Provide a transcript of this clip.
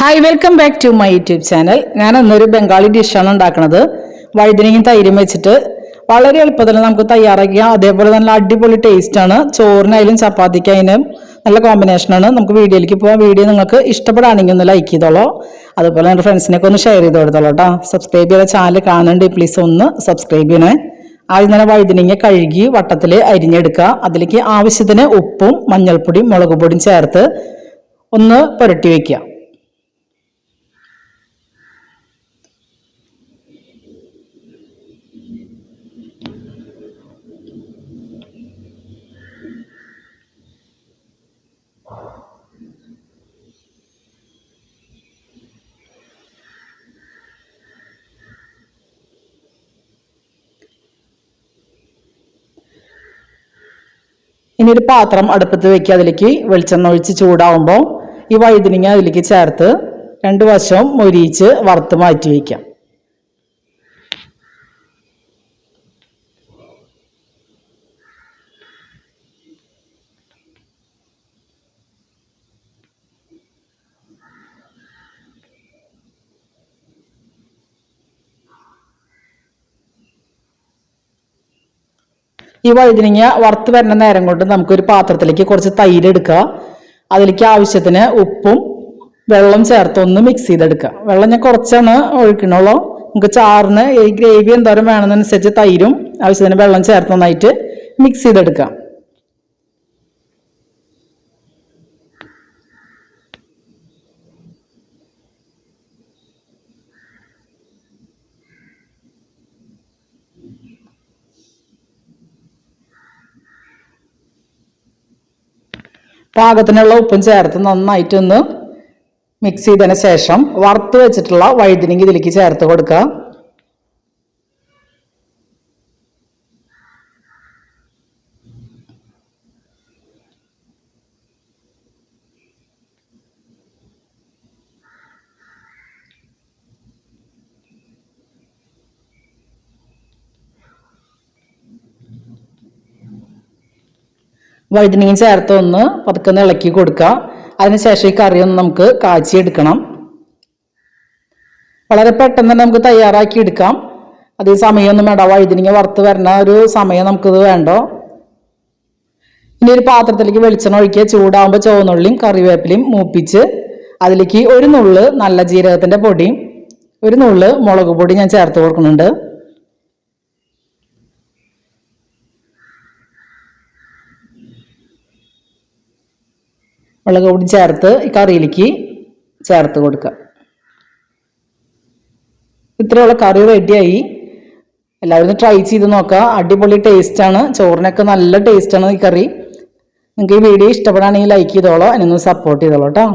Hi welcome back to my YouTube channel ഞാൻ ഇന്നൊരു ബംഗാളി ഡിഷാണ് ഉണ്ടാക്കുന്നത് വഴുതനയും തൈരും വെച്ചിട്ട് വളരെ എളുപ്പത്തിൽ നമുക്ക് തയ്യാറാക്കിയാൽ അതേപോലെ നല്ല അടിപൊളി ടേസ്റ്റാണ് ചോറിനായാലും ചപ്പാത്തിക്കായാലും നല്ല കോമ്പിനേഷനാണ് നമുക്ക് വീഡിയോയിലേക്ക് പോകാം വീഡിയോ നിങ്ങൾക്ക് ഇഷ്ടപ്പെടുകയാണെങ്കിൽ ഒന്ന് ലൈക്ക് ചെയ്തോളൂ. അതുപോലെ എന്റെ ഫ്രണ്ട്സിനൊക്കെ ഒന്ന് ഷെയർ ചെയ്ത് കൊടുത്തോളൂ കേട്ടോ സബ്സ്ക്രൈബ് ചെയ്ത ചാനൽ കാണുന്നുണ്ട് പ്ലീസ് ഒന്ന് സബ്സ്ക്രൈബ് ചെയ്യണേ. ആദ്യം തന്നെ വഴുതനങ്ങ കഴുകി വട്ടത്തിൽ അരിഞ്ഞെടുക്കുക. അതിലേക്ക് ആവശ്യത്തിന് ഉപ്പും മഞ്ഞൾപ്പൊടിയും മുളക് പൊടിയും ചേർത്ത് ഒന്ന് പുരട്ടി വയ്ക്കുക ഇനി ഒരു പാത്രം അടുപ്പത്ത് വെക്കുക അതിലേക്ക് വെളിച്ചെണ്ണ ഒഴിച്ച് ചൂടാവുമ്പോൾ ഈ വഴുതനങ്ങ അതിലേക്ക് ചേർത്ത് രണ്ട് വശവും മൊരിയിച്ച് വറുത്ത് മാറ്റി വയ്ക്കാം. ഈ വഴുതനങ്ങ വറുത്ത് വരുന്ന നേരം കൊണ്ട് നമുക്കൊരു പാത്രത്തിലേക്ക് കുറച്ച് തൈര് എടുക്കുക. അതിലേക്ക് ആവശ്യത്തിന് ഉപ്പും വെള്ളം ചേർത്ത് ഒന്ന് മിക്സ് ചെയ്തെടുക്കുക. വെള്ളം ഞാൻ കുറച്ചാണ് ഒഴിക്കണുള്ളൂ. നമുക്ക് ചാറിന് ഈ ഗ്രേവി എന്തോരം വേണമെന്നനുസരിച്ച് തൈരും ആവശ്യത്തിന് വെള്ളം ചേർത്ത് നന്നായിട്ട് മിക്സ് ചെയ്തെടുക്കാം പാകത്തിനുള്ള ഉപ്പും ചേർത്ത് നന്നായിട്ടൊന്ന് മിക്സ് ചെയ്തതിന് ശേഷം വറുത്ത് വെച്ചിട്ടുള്ള വഴുതനങ്ങ ഇതിലേക്ക് ചേർത്ത് കൊടുക്കുക. വഴുതനയും ചേർത്ത് ഒന്ന് പതുക്കെ ഇളക്കി കൊടുക്കുക. അതിനുശേഷം ഈ കറി ഒന്ന് നമുക്ക് കാച്ചിയെടുക്കണം വളരെ പെട്ടെന്ന് തന്നെ നമുക്ക് തയ്യാറാക്കി എടുക്കാം. അതേ സമയമൊന്നും വേണ്ട. വഴുതനങ്ങ വറുത്ത് വരുന്ന ഒരു സമയം നമുക്കിത് വേണ്ടോ? ഇനി ഒരു പാത്രത്തിലേക്ക് വെളിച്ചെണ്ണ ഒഴിക്കുക. ചൂടാകുമ്പോൾ ചുവന്നുള്ളിയും കറിവേപ്പിലയും മൂപ്പിച്ച് അതിലേക്ക് ഒരു നുള്ള് നല്ല ജീരകത്തിന്റെ പൊടിയും ഒരു നുള്ള് മുളക് പൊടി ഞാൻ ചേർത്ത് കൊടുക്കുന്നുണ്ട്. മുളക് പൊടി ചേർത്ത് ഈ കറിയിലേക്ക് ചേർത്ത് കൊടുക്കുക. ഇത്രയുള്ള കറി റെഡിയായി എല്ലാവരും ട്രൈ ചെയ്ത് നോക്കുക. അടിപൊളി ടേസ്റ്റാണ് ചോറിനൊക്കെ നല്ല ടേസ്റ്റാണ് ഈ കറി. നിങ്ങൾക്ക് ഈ വീഡിയോ ഇഷ്ടപ്പെടുകയാണെങ്കിൽ ലൈക്ക് ചെയ്തോളോ. അതിനൊന്ന് സപ്പോർട്ട് ചെയ്തോളൂ കേട്ടോ.